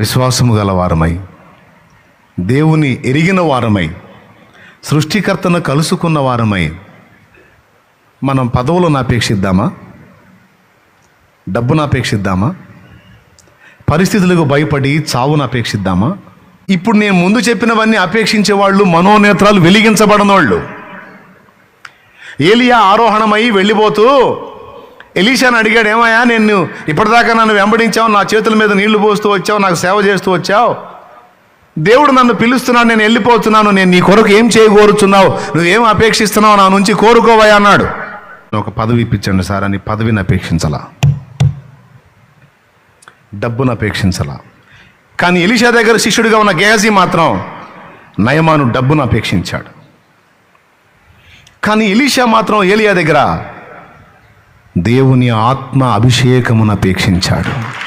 విశ్వాసము గల వారమై దేవుని ఎరిగిన వారమై సృష్టికర్తను కలుసుకున్న వారమై మనం పదవులను అపేక్షిద్దామా? డబ్బును అపేక్షిద్దామా? పరిస్థితులకు భయపడి చావును అపేక్షిద్దామా? ఇప్పుడు నేను ముందు చెప్పినవన్నీ అపేక్షించే వాళ్ళు మనోనేత్రాలు వెలిగించబడిన వాళ్ళు ఏలియా ఆరోహణమై వెళ్ళిపోతూ ఎలీషాని అడిగాడు ఏమయ్యా నేను ఇప్పటిదాకా నన్ను వెంబడించావు నా చేతుల మీద నీళ్ళు పోస్తూ వచ్చావు నాకు సేవ చేస్తూ వచ్చావు? దేవుడు నన్ను పిలుస్తున్నాడు నేను వెళ్ళిపోతున్నాను నేను నీ కొరకు ఏం చేయగోరుచున్నావు? నువ్వేం అపేక్షిస్తున్నావు నా నుంచి కోరుకోవయ్యా అన్నాడు. ఒక పదవి ఇప్పించండి సార్ అని పదవిని అపేక్షించలా. డబ్బును అపేక్షించలా. కానీ ఎలిషా దగ్గర శిష్యుడిగా ఉన్న గేజీ మాత్రం నయమాను డబ్బును అపేక్షించాడు. కానీ ఎలీషా మాత్రం ఏలియా దగ్గర దేవుని ఆత్మ అభిషేకమును అపేక్షించాడు.